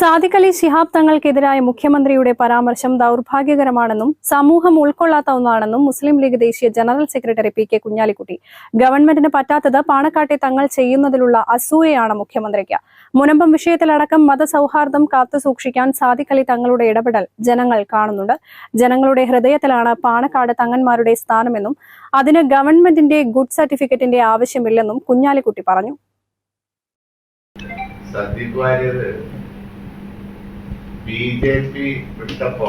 സാദിഖ് അലി ശിഹാബ് തങ്ങൾക്കെതിരായ മുഖ്യമന്ത്രിയുടെ പരാമർശം ദൗർഭാഗ്യകരമാണെന്നും സമൂഹം ഉൾക്കൊള്ളാത്ത ഒന്നാണെന്നും മുസ്ലിം ലീഗ് ദേശീയ general secretary P K Kunhalikutty. ഗവൺമെന്റിന് പറ്റാത്തത് പാണക്കാട്ടെ തങ്ങൾ ചെയ്യുന്നതിലുള്ള അസൂയയാണ് മുഖ്യമന്ത്രിക്ക്. മുനമ്പം വിഷയത്തിലടക്കം മതസൗഹാർദ്ദം കാത്തുസൂക്ഷിക്കാൻ സാദിഖ് അലി തങ്ങളുടെ ഇടപെടൽ ജനങ്ങൾ കാണുന്നുണ്ട്. ജനങ്ങളുടെ ഹൃദയത്തിലാണ് പാണക്കാട് തങ്ങന്മാരുടെ സ്ഥാനമെന്നും അതിന് ഗവൺമെന്റിന്റെ ഗുഡ് സർട്ടിഫിക്കറ്റിന്റെ ആവശ്യമില്ലെന്നും കുഞ്ഞാലിക്കുട്ടി പറഞ്ഞു. ബി ജെ പി വിട്ടപ്പോ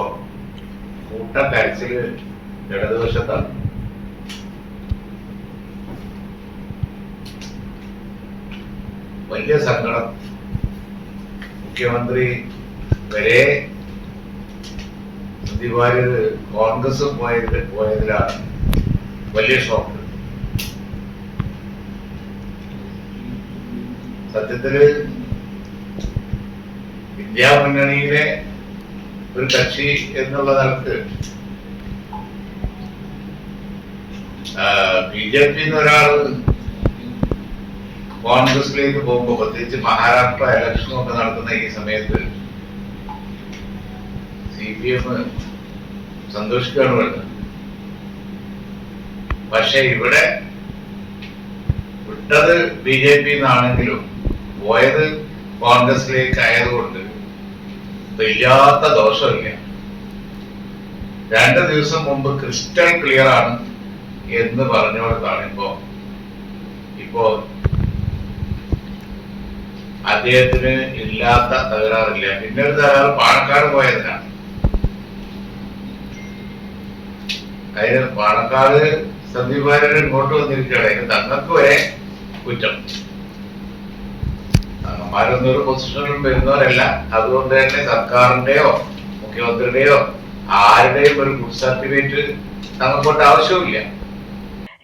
കൂട്ട കരച്ചിൽ ഇടതുവശത്താണ് വലിയ സങ്കടം. മുഖ്യമന്ത്രി വരെ വാര്യർ കോൺഗ്രസ് പോയത് പോയതിലാണ് വലിയ ഷോക്ക് സത്യത്തിൽ ഇന്ത്യ മുന്നണിയിലെ ഒരു കക്ഷി എന്നുള്ള നിലയ്ക്ക് ബി ജെ പി ഒരാൾ കോൺഗ്രസിലേക്ക് പോകുമ്പോൾ പ്രത്യേകിച്ച് മഹാരാഷ്ട്ര ഇലക്ഷനും ഒക്കെ നടത്തുന്ന ഈ സമയത്ത് സി പി എം സന്തോഷിക്കുകയാണ് വേണ്ടത് പക്ഷെ ഇവിടെ വിട്ടത് ബി ജെ പി എന്നാണെങ്കിലും പോയത് കോൺഗ്രസിലേക്ക് ആയതുകൊണ്ട് ഇല്ലാത്ത ദോഷമില്ല. രണ്ട് ദിവസം മുമ്പ് ക്രിസ്റ്റൽ ക്ലിയർ ആണ് എന്ന് പറഞ്ഞുകൊടുത്താണ് ഇപ്പോ. ഇപ്പോ അദ്ദേഹത്തിന് ഇല്ലാത്ത തകരാറില്ല. പിന്നെ ഒരു തകരാറ് പാണക്കാട് പോയതിനാണ് അതിന് പാണക്കാട് സന്ദീപ് ഇങ്ങോട്ട് വന്നിരിക്കുകയാണ്. തങ്ങൾക്ക് വരെ കുറ്റം. അമ്മമാരൊന്നും ഒരു പൊസിഷനിലും വരുന്നവരല്ല. അതുകൊണ്ട് തന്നെ സർക്കാരിന്റെയോ മുഖ്യമന്ത്രിയുടെയോ ആരുടെയും ഒരു ഗുഡ് സർട്ടിഫിക്കറ്റ് നമുക്കൊണ്ട് ആവശ്യമില്ല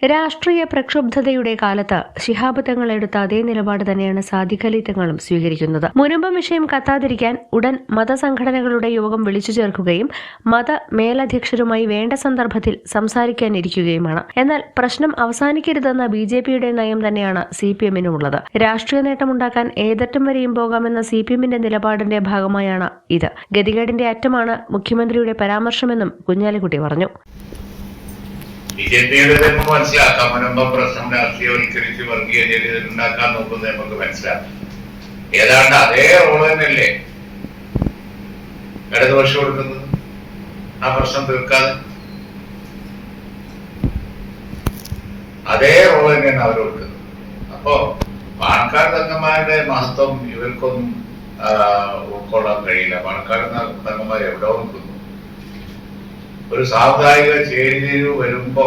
രാഷ്ട്രീയ പ്രക്ഷുബ്ധതയുടെ കാലത്ത് ശിഹാബ് തങ്ങൾ എടുത്ത അതേ നിലപാട് തന്നെയാണ് സാദിഖ് തങ്ങളും സ്വീകരിക്കുന്നത്. മുനമ്പം വിഷയം കത്താതിരിക്കാൻ ഉടൻ മതസംഘടനകളുടെ യോഗം വിളിച്ചു ചേർക്കുകയും മത മേലധ്യക്ഷരുമായി വേണ്ട സന്ദർഭത്തിൽ സംസാരിക്കാനിരിക്കുകയുമാണ്. എന്നാൽ പ്രശ്നം അവസാനിക്കരുതെന്ന ബി ജെ പിയുടെ നയം തന്നെയാണ് സി പി എമ്മിനുമുള്ളത്. രാഷ്ട്രീയ നേട്ടമുണ്ടാക്കാൻ ഏതറ്റം വരെയും പോകാമെന്ന സി പി എമ്മിന്റെ നിലപാടിന്റെ ഭാഗമായാണ് ഇത്. ഗതികേടിന്റെ അറ്റമാണ് മുഖ്യമന്ത്രിയുടെ പരാമർശമെന്നും കുഞ്ഞാലിക്കുട്ടി പറഞ്ഞു. ബി ജെ മനസ്സിലാക്കാം. മുനമ്പം പ്രശ്നം രാഷ്ട്രീയവൽക്കരിച്ച് വർഗീയ ജനത ഉണ്ടാക്കാൻ നോക്കുന്നത് നമുക്ക് മനസ്സിലാക്കാം. ഏതാണ്ട് അതേ റോൾ തന്നെയല്ലേ ഇടതുപക്ഷം കൊടുക്കുന്നത്? ആ പ്രശ്നം തീർക്കാതെ? അതേ റോൾ തന്നെയാണ് അവർ കൊടുക്കുന്നത്. അപ്പോ പാണക്കാട് തങ്ങന്മാരുടെ മഹത്വം ഇവർക്കൊന്നും ഉൾക്കൊള്ളാൻ കഴിയില്ല. പാണക്കാട് തങ്ങന്മാർ എവിടെ നിൽക്കുന്നു. ഒരു സാമുദായിക ചേരിതിരിവ് വരുമ്പോ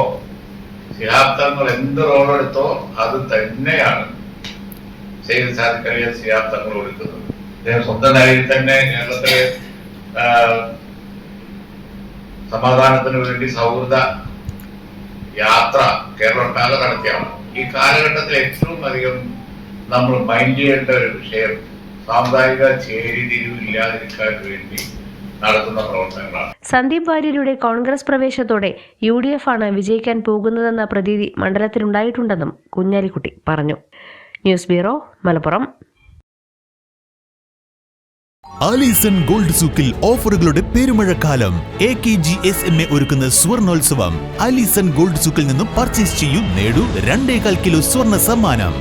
സിയാർത്ഥങ്ങൾ എന്ത് റോളെടുത്തോ അത് തന്നെയാണ് ചെയ്ത് സാധിക്കറിയ ശിഹാബ്ദങ്ങൾ എടുക്കുന്നത് അദ്ദേഹം സ്വന്തം കാര്യം തന്നെ കേരളത്തിലെ സമാധാനത്തിന് വേണ്ടി സൗഹൃദ യാത്ര കേരളം ഒട്ടാകെ നടത്തിയാണ്. ഈ കാലഘട്ടത്തിൽ ഏറ്റവും അധികം നമ്മൾ മൈൻഡ് ചെയ്യേണ്ട ഒരു വിഷയം സാമുദായിക ചേരിതിരിവ് ഇല്ലാതിരിക്കാൻ വേണ്ടി നടത്തുന്ന പ്രവർത്തനങ്ങളാണ്. സന്ദീപ് വാര്യരുടെ കോൺഗ്രസ് പ്രവേശത്തോടെ യു ഡി എഫ് ആണ് വിജയിക്കാൻ പോകുന്നതെന്ന പ്രതീതി മണ്ഡലത്തിലുണ്ടായിട്ടുണ്ടെന്നും കുഞ്ഞാലിക്കുട്ടി പറഞ്ഞു. News bureau Malappuram. Alison gold സൂക്കിൽ ഓഫറുകളുടെ പെരുമഴക്കാലം. A K G S M A ഒരുക്കുന്ന സ്വർണോത്സവം. ആലീസൺ ഗോൾഡ് സൂക്കിൽ നിന്നും പർച്ചേസ് ചെയ്യൂ നേടൂ രണ്ടേകാൽ കിലോ സ്വർണ സമ്മാനം.